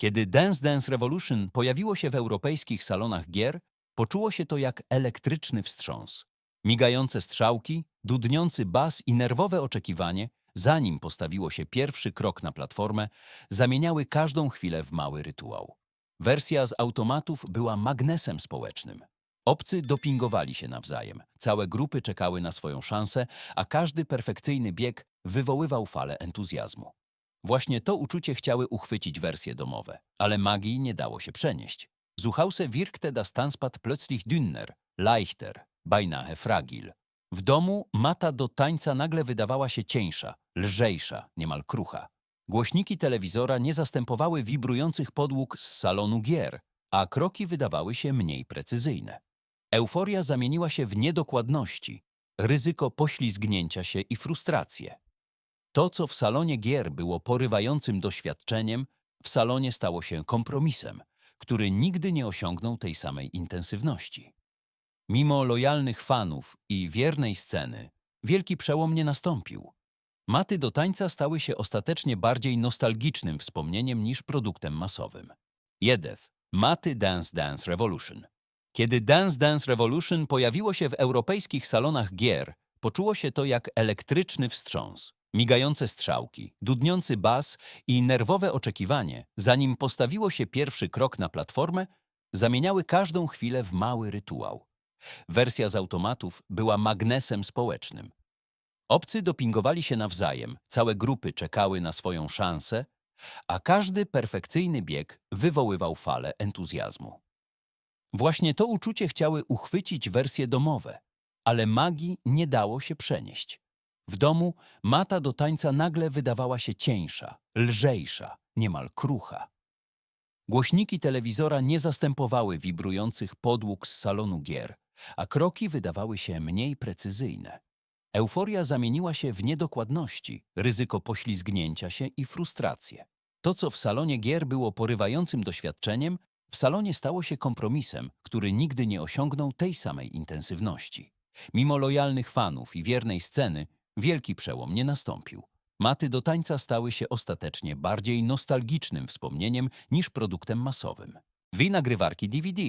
Kiedy Dance Dance Revolution pojawiło się w europejskich salonach gier, poczuło się to jak elektryczny wstrząs. Migające strzałki, dudniący bas i nerwowe oczekiwanie, zanim postawiło się pierwszy krok na platformę, zamieniały każdą chwilę w mały rytuał. Wersja z automatów była magnesem społecznym. Obcy dopingowali się nawzajem, całe grupy czekały na swoją szansę, a każdy perfekcyjny bieg wywoływał falę entuzjazmu. Właśnie to uczucie chciały uchwycić wersje domowe, ale magii nie dało się przenieść. Zuchause wirkte das Tanzpad plötzlich dünner, leichter, beinahe fragil. W domu mata do tańca nagle wydawała się cieńsza, lżejsza, niemal krucha. Głośniki telewizora nie zastępowały wibrujących podłóg z salonu gier, a kroki wydawały się mniej precyzyjne. Euforia zamieniła się w niedokładności, ryzyko poślizgnięcia się i frustrację. To, co w salonie gier było porywającym doświadczeniem, w salonie stało się kompromisem, który nigdy nie osiągnął tej samej intensywności. Mimo lojalnych fanów i wiernej sceny, wielki przełom nie nastąpił. Maty do tańca stały się ostatecznie bardziej nostalgicznym wspomnieniem niż produktem masowym. Jedeth, Maty Dance Dance Revolution. Kiedy Dance Dance Revolution pojawiło się w europejskich salonach gier, poczuło się to jak elektryczny wstrząs. Migające strzałki, dudniący bas i nerwowe oczekiwanie, zanim postawiło się pierwszy krok na platformę, zamieniały każdą chwilę w mały rytuał. Wersja z automatów była magnesem społecznym. Obcy dopingowali się nawzajem, całe grupy czekały na swoją szansę, a każdy perfekcyjny bieg wywoływał falę entuzjazmu. Właśnie to uczucie chciały uchwycić wersje domowe, ale magii nie dało się przenieść. W domu mata do tańca nagle wydawała się cieńsza, lżejsza, niemal krucha. Głośniki telewizora nie zastępowały wibrujących podłóg z salonu gier, a kroki wydawały się mniej precyzyjne. Euforia zamieniła się w niedokładności, ryzyko poślizgnięcia się i frustrację. To, co w salonie gier było porywającym doświadczeniem, w salonie stało się kompromisem, który nigdy nie osiągnął tej samej intensywności. Mimo lojalnych fanów i wiernej sceny, wielki przełom nie nastąpił. Maty do tańca stały się ostatecznie bardziej nostalgicznym wspomnieniem niż produktem masowym. Wi nagrywarki DVD.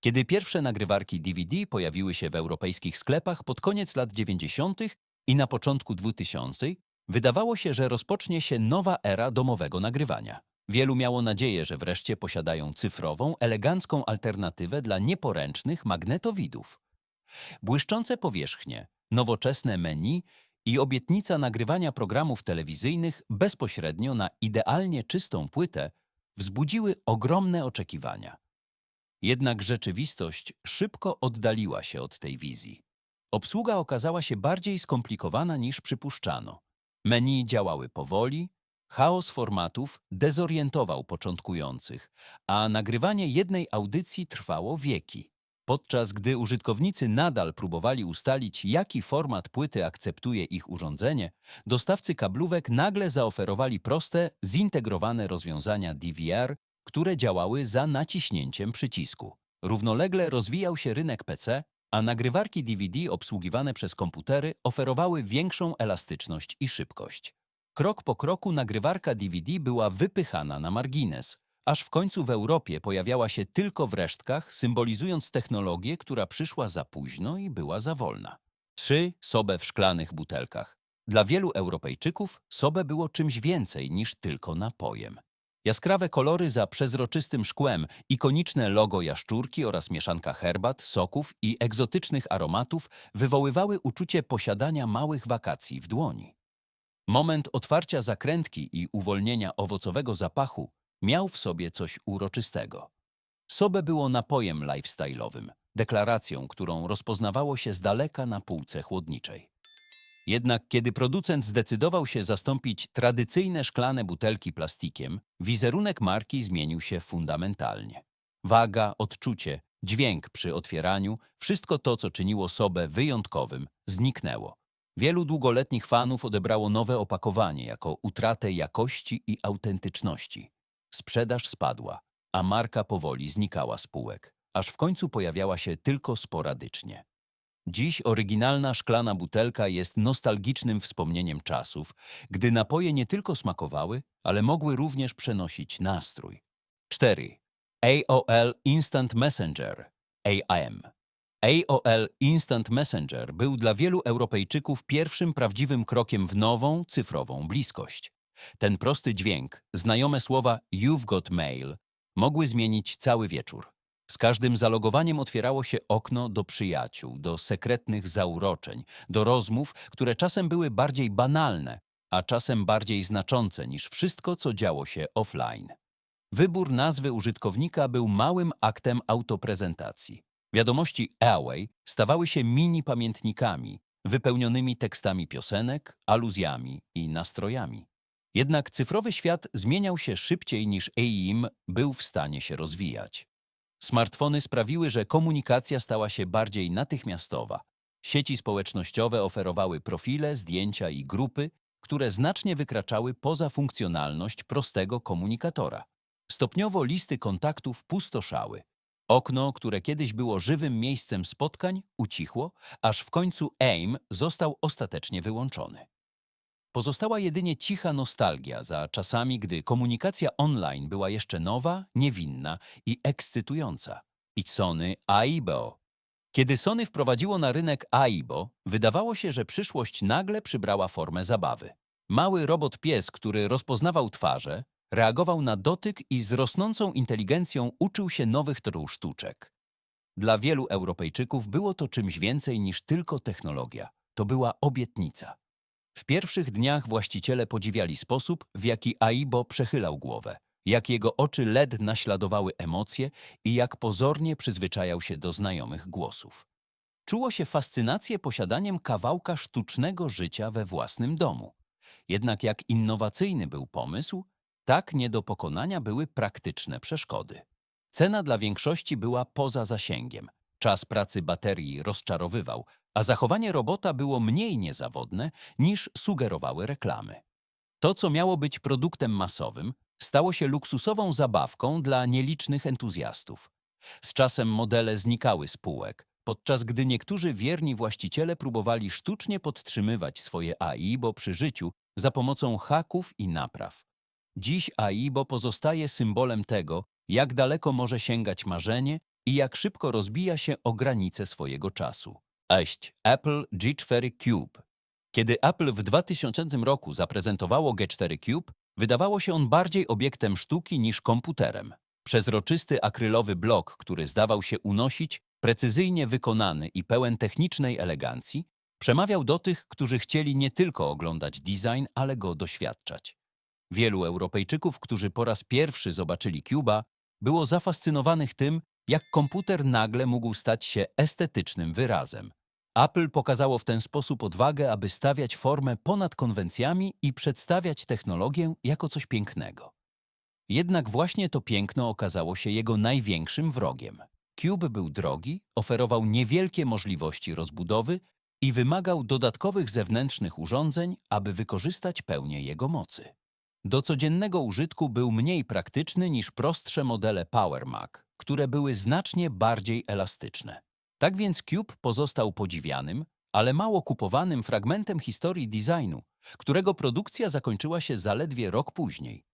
Kiedy pierwsze nagrywarki DVD pojawiły się w europejskich sklepach pod koniec lat 90. i na początku 2000, wydawało się, że rozpocznie się nowa era domowego nagrywania. Wielu miało nadzieję, że wreszcie posiadają cyfrową, elegancką alternatywę dla nieporęcznych magnetowidów. Błyszczące powierzchnie, nowoczesne menu i obietnica nagrywania programów telewizyjnych bezpośrednio na idealnie czystą płytę wzbudziły ogromne oczekiwania. Jednak rzeczywistość szybko oddaliła się od tej wizji. Obsługa okazała się bardziej skomplikowana niż przypuszczano. Menu działały powoli, chaos formatów dezorientował początkujących, a nagrywanie jednej audycji trwało wieki. Podczas gdy użytkownicy nadal próbowali ustalić, jaki format płyty akceptuje ich urządzenie, dostawcy kablówek nagle zaoferowali proste, zintegrowane rozwiązania DVR, które działały za naciśnięciem przycisku. Równolegle rozwijał się rynek PC, a nagrywarki DVD obsługiwane przez komputery oferowały większą elastyczność i szybkość. Krok po kroku nagrywarka DVD była wypychana na margines, aż w końcu w Europie pojawiała się tylko w resztkach, symbolizując technologię, która przyszła za późno i była za wolna. Trzy sobę w szklanych butelkach. Dla wielu Europejczyków sobę było czymś więcej niż tylko napojem. Jaskrawe kolory za przezroczystym szkłem, ikoniczne logo jaszczurki oraz mieszanka herbat, soków i egzotycznych aromatów wywoływały uczucie posiadania małych wakacji w dłoni. Moment otwarcia zakrętki i uwolnienia owocowego zapachu miał w sobie coś uroczystego. Sobę było napojem lifestyle'owym, deklaracją, którą rozpoznawało się z daleka na półce chłodniczej. Jednak kiedy producent zdecydował się zastąpić tradycyjne szklane butelki plastikiem, wizerunek marki zmienił się fundamentalnie. Waga, odczucie, dźwięk przy otwieraniu, wszystko to, co czyniło sobę wyjątkowym, zniknęło. Wielu długoletnich fanów odebrało nowe opakowanie jako utratę jakości i autentyczności. Sprzedaż spadła, a marka powoli znikała z półek, aż w końcu pojawiała się tylko sporadycznie. Dziś oryginalna szklana butelka jest nostalgicznym wspomnieniem czasów, gdy napoje nie tylko smakowały, ale mogły również przenosić nastrój. 4. AOL Instant Messenger AIM. AOL Instant Messenger był dla wielu Europejczyków pierwszym prawdziwym krokiem w nową, cyfrową bliskość. Ten prosty dźwięk, znajome słowa You've got mail mogły zmienić cały wieczór. Z każdym zalogowaniem otwierało się okno do przyjaciół, do sekretnych zauroczeń, do rozmów, które czasem były bardziej banalne, a czasem bardziej znaczące niż wszystko, co działo się offline. Wybór nazwy użytkownika był małym aktem autoprezentacji. Wiadomości Airway stawały się mini pamiętnikami, wypełnionymi tekstami piosenek, aluzjami i nastrojami. Jednak cyfrowy świat zmieniał się szybciej niż AIM był w stanie się rozwijać. Smartfony sprawiły, że komunikacja stała się bardziej natychmiastowa. Sieci społecznościowe oferowały profile, zdjęcia i grupy, które znacznie wykraczały poza funkcjonalność prostego komunikatora. Stopniowo listy kontaktów pustoszały. Okno, które kiedyś było żywym miejscem spotkań, ucichło, aż w końcu AIM został ostatecznie wyłączony. Pozostała jedynie cicha nostalgia za czasami, gdy komunikacja online była jeszcze nowa, niewinna i ekscytująca. I Sony AIBO. Kiedy Sony wprowadziło na rynek AIBO, wydawało się, że przyszłość nagle przybrała formę zabawy. Mały robot pies, który rozpoznawał twarze, reagował na dotyk i z rosnącą inteligencją uczył się nowych tru sztuczek. Dla wielu Europejczyków było to czymś więcej niż tylko technologia. To była obietnica. W pierwszych dniach właściciele podziwiali sposób, w jaki Aibo przechylał głowę, jak jego oczy LED naśladowały emocje i jak pozornie przyzwyczajał się do znajomych głosów. Czuło się fascynację posiadaniem kawałka sztucznego życia we własnym domu. Jednak jak innowacyjny był pomysł, tak nie do pokonania były praktyczne przeszkody. Cena dla większości była poza zasięgiem. Czas pracy baterii rozczarowywał, a zachowanie robota było mniej niezawodne niż sugerowały reklamy. To, co miało być produktem masowym, stało się luksusową zabawką dla nielicznych entuzjastów. Z czasem modele znikały z półek, podczas gdy niektórzy wierni właściciele próbowali sztucznie podtrzymywać swoje AIBO przy życiu za pomocą haków i napraw. Dziś AIBO pozostaje symbolem tego, jak daleko może sięgać marzenie i jak szybko rozbija się o granice swojego czasu. Eść Apple G4 Cube. Kiedy Apple w 2000 roku zaprezentowało G4 Cube, wydawało się on bardziej obiektem sztuki niż komputerem. Przezroczysty akrylowy blok, który zdawał się unosić, precyzyjnie wykonany i pełen technicznej elegancji, przemawiał do tych, którzy chcieli nie tylko oglądać design, ale go doświadczać. Wielu Europejczyków, którzy po raz pierwszy zobaczyli Cuba, było zafascynowanych tym, jak komputer nagle mógł stać się estetycznym wyrazem. Apple pokazało w ten sposób odwagę, aby stawiać formę ponad konwencjami i przedstawiać technologię jako coś pięknego. Jednak właśnie to piękno okazało się jego największym wrogiem. Cube był drogi, oferował niewielkie możliwości rozbudowy i wymagał dodatkowych zewnętrznych urządzeń, aby wykorzystać pełnię jego mocy. Do codziennego użytku był mniej praktyczny niż prostsze modele Power Mac, które były znacznie bardziej elastyczne. Tak więc Cube pozostał podziwianym, ale mało kupowanym fragmentem historii designu, którego produkcja zakończyła się zaledwie rok później.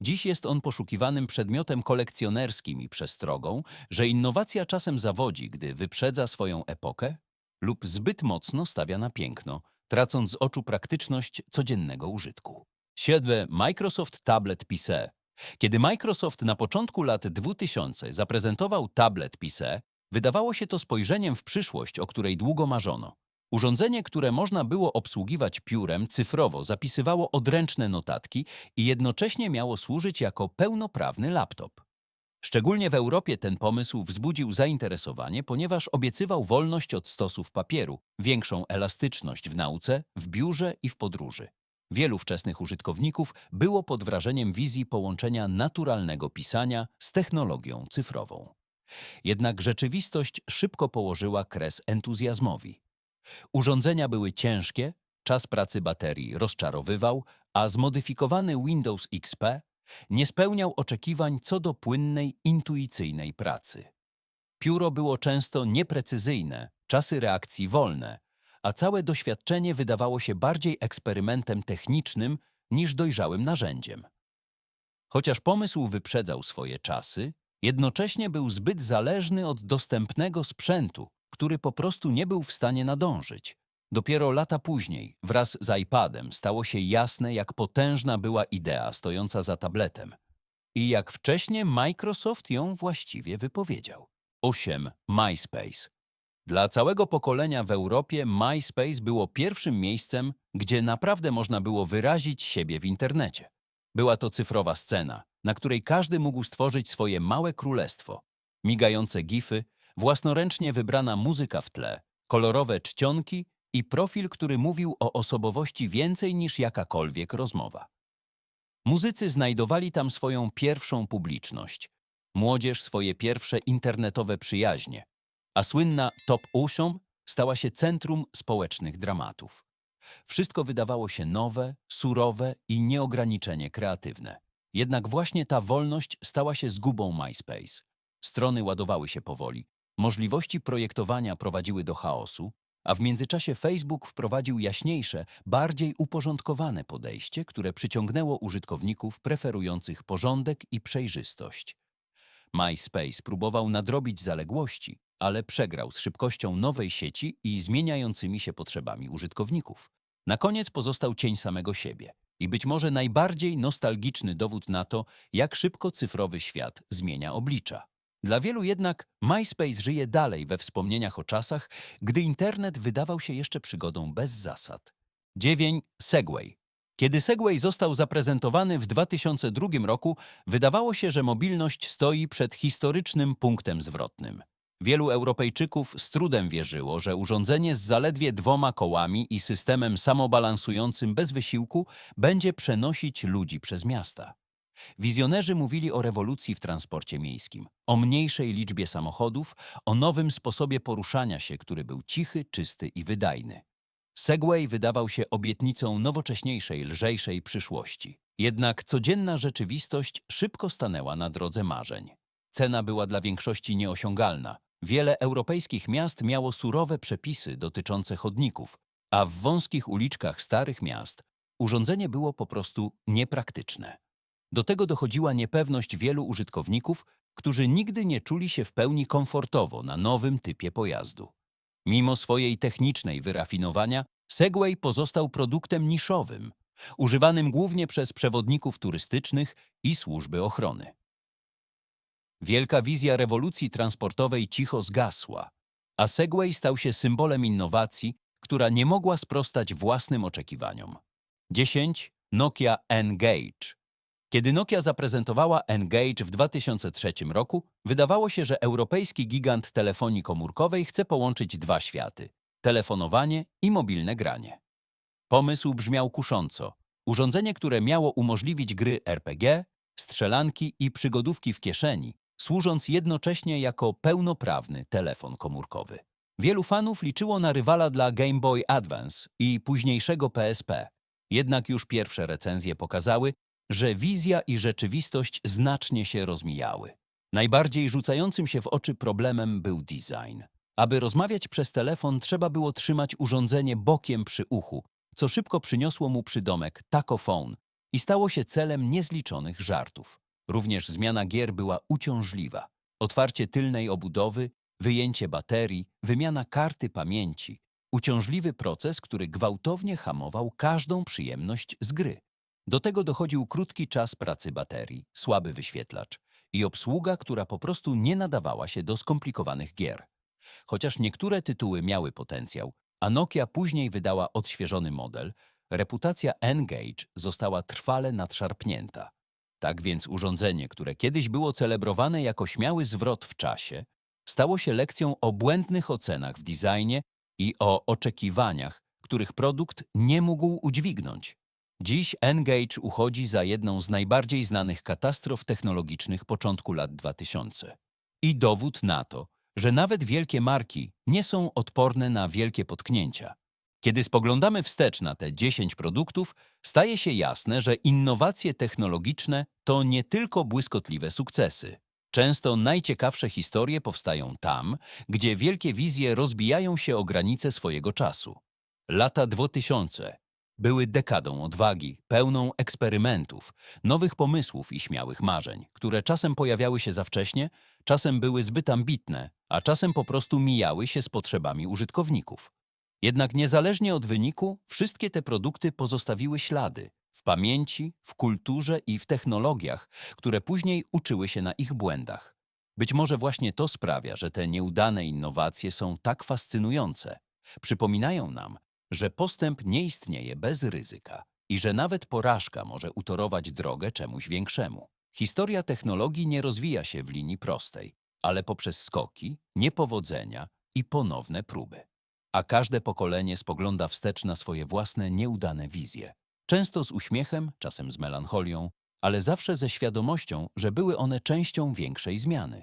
Dziś jest on poszukiwanym przedmiotem kolekcjonerskim i przestrogą, że innowacja czasem zawodzi, gdy wyprzedza swoją epokę lub zbyt mocno stawia na piękno, tracąc z oczu praktyczność codziennego użytku. 7. Microsoft Tablet PC. Kiedy Microsoft na początku lat 2000 zaprezentował tablet PC, wydawało się to spojrzeniem w przyszłość, o której długo marzono. Urządzenie, które można było obsługiwać piórem, cyfrowo zapisywało odręczne notatki i jednocześnie miało służyć jako pełnoprawny laptop. Szczególnie w Europie ten pomysł wzbudził zainteresowanie, ponieważ obiecywał wolność od stosów papieru, większą elastyczność w nauce, w biurze i w podróży. Wielu wczesnych użytkowników było pod wrażeniem wizji połączenia naturalnego pisania z technologią cyfrową. Jednak rzeczywistość szybko położyła kres entuzjazmowi. Urządzenia były ciężkie, czas pracy baterii rozczarowywał, a zmodyfikowany Windows XP nie spełniał oczekiwań co do płynnej, intuicyjnej pracy. Pióro było często nieprecyzyjne, czasy reakcji wolne, a całe doświadczenie wydawało się bardziej eksperymentem technicznym niż dojrzałym narzędziem. Chociaż pomysł wyprzedzał swoje czasy, jednocześnie był zbyt zależny od dostępnego sprzętu, który po prostu nie był w stanie nadążyć. Dopiero lata później, wraz z iPadem, stało się jasne, jak potężna była idea stojąca za tabletem i jak wcześnie Microsoft ją właściwie wypowiedział. 8. MySpace. Dla całego pokolenia w Europie MySpace było pierwszym miejscem, gdzie naprawdę można było wyrazić siebie w internecie. Była to cyfrowa scena, na której każdy mógł stworzyć swoje małe królestwo. Migające gify, własnoręcznie wybrana muzyka w tle, kolorowe czcionki i profil, który mówił o osobowości więcej niż jakakolwiek rozmowa. Muzycy znajdowali tam swoją pierwszą publiczność, młodzież swoje pierwsze internetowe przyjaźnie, a słynna Top 8 stała się centrum społecznych dramatów. Wszystko wydawało się nowe, surowe i nieograniczenie kreatywne. Jednak właśnie ta wolność stała się zgubą MySpace. Strony ładowały się powoli, możliwości projektowania prowadziły do chaosu, a w międzyczasie Facebook wprowadził jaśniejsze, bardziej uporządkowane podejście, które przyciągnęło użytkowników preferujących porządek i przejrzystość. MySpace próbował nadrobić zaległości, ale przegrał z szybkością nowej sieci i zmieniającymi się potrzebami użytkowników. Na koniec pozostał cień samego siebie i być może najbardziej nostalgiczny dowód na to, jak szybko cyfrowy świat zmienia oblicza. Dla wielu jednak MySpace żyje dalej we wspomnieniach o czasach, gdy internet wydawał się jeszcze przygodą bez zasad. 9. Segway. Kiedy Segway został zaprezentowany w 2002 roku, wydawało się, że mobilność stoi przed historycznym punktem zwrotnym. Wielu Europejczyków z trudem wierzyło, że urządzenie z zaledwie dwoma kołami i systemem samobalansującym bez wysiłku będzie przenosić ludzi przez miasta. Wizjonerzy mówili o rewolucji w transporcie miejskim, o mniejszej liczbie samochodów, o nowym sposobie poruszania się, który był cichy, czysty i wydajny. Segway wydawał się obietnicą nowocześniejszej, lżejszej przyszłości. Jednak codzienna rzeczywistość szybko stanęła na drodze marzeń. Cena była dla większości nieosiągalna. Wiele europejskich miast miało surowe przepisy dotyczące chodników, a w wąskich uliczkach starych miast urządzenie było po prostu niepraktyczne. Do tego dochodziła niepewność wielu użytkowników, którzy nigdy nie czuli się w pełni komfortowo na nowym typie pojazdu. Mimo swojej technicznej wyrafinowania, Segway pozostał produktem niszowym, używanym głównie przez przewodników turystycznych i służby ochrony. Wielka wizja rewolucji transportowej cicho zgasła, a Segway stał się symbolem innowacji, która nie mogła sprostać własnym oczekiwaniom. 10. Nokia N-Gage kiedy Nokia zaprezentowała Engage w 2003 roku, wydawało się, że europejski gigant telefonii komórkowej chce połączyć dwa światy – telefonowanie i mobilne granie. Pomysł brzmiał kusząco. Urządzenie, które miało umożliwić gry RPG, strzelanki i przygodówki w kieszeni, służąc jednocześnie jako pełnoprawny telefon komórkowy. Wielu fanów liczyło na rywala dla Game Boy Advance i późniejszego PSP. Jednak już pierwsze recenzje pokazały, że wizja i rzeczywistość znacznie się rozmijały. Najbardziej rzucającym się w oczy problemem był design. Aby rozmawiać przez telefon, trzeba było trzymać urządzenie bokiem przy uchu, co szybko przyniosło mu przydomek takophone i stało się celem niezliczonych żartów. Również zmiana gier była uciążliwa. Otwarcie tylnej obudowy, wyjęcie baterii, wymiana karty pamięci. Uciążliwy proces, który gwałtownie hamował każdą przyjemność z gry. Do tego dochodził krótki czas pracy baterii, słaby wyświetlacz i obsługa, która po prostu nie nadawała się do skomplikowanych gier. Chociaż niektóre tytuły miały potencjał, a Nokia później wydała odświeżony model, reputacja N-Gage została trwale nadszarpnięta. Tak więc urządzenie, które kiedyś było celebrowane jako śmiały zwrot w czasie, stało się lekcją o błędnych ocenach w designie i o oczekiwaniach, których produkt nie mógł udźwignąć. Dziś Engage uchodzi za jedną z najbardziej znanych katastrof technologicznych początku lat 2000. I dowód na to, że nawet wielkie marki nie są odporne na wielkie potknięcia. Kiedy spoglądamy wstecz na te 10 produktów, staje się jasne, że innowacje technologiczne to nie tylko błyskotliwe sukcesy. Często najciekawsze historie powstają tam, gdzie wielkie wizje rozbijają się o granice swojego czasu. Lata 2000 były dekadą odwagi, pełną eksperymentów, nowych pomysłów i śmiałych marzeń, które czasem pojawiały się za wcześnie, czasem były zbyt ambitne, a czasem po prostu mijały się z potrzebami użytkowników. Jednak niezależnie od wyniku, wszystkie te produkty pozostawiły ślady w pamięci, w kulturze i w technologiach, które później uczyły się na ich błędach. Być może właśnie to sprawia, że te nieudane innowacje są tak fascynujące. Przypominają nam, że postęp nie istnieje bez ryzyka i że nawet porażka może utorować drogę czemuś większemu. Historia technologii nie rozwija się w linii prostej, ale poprzez skoki, niepowodzenia i ponowne próby. A każde pokolenie spogląda wstecz na swoje własne nieudane wizje. Często z uśmiechem, czasem z melancholią, ale zawsze ze świadomością, że były one częścią większej zmiany.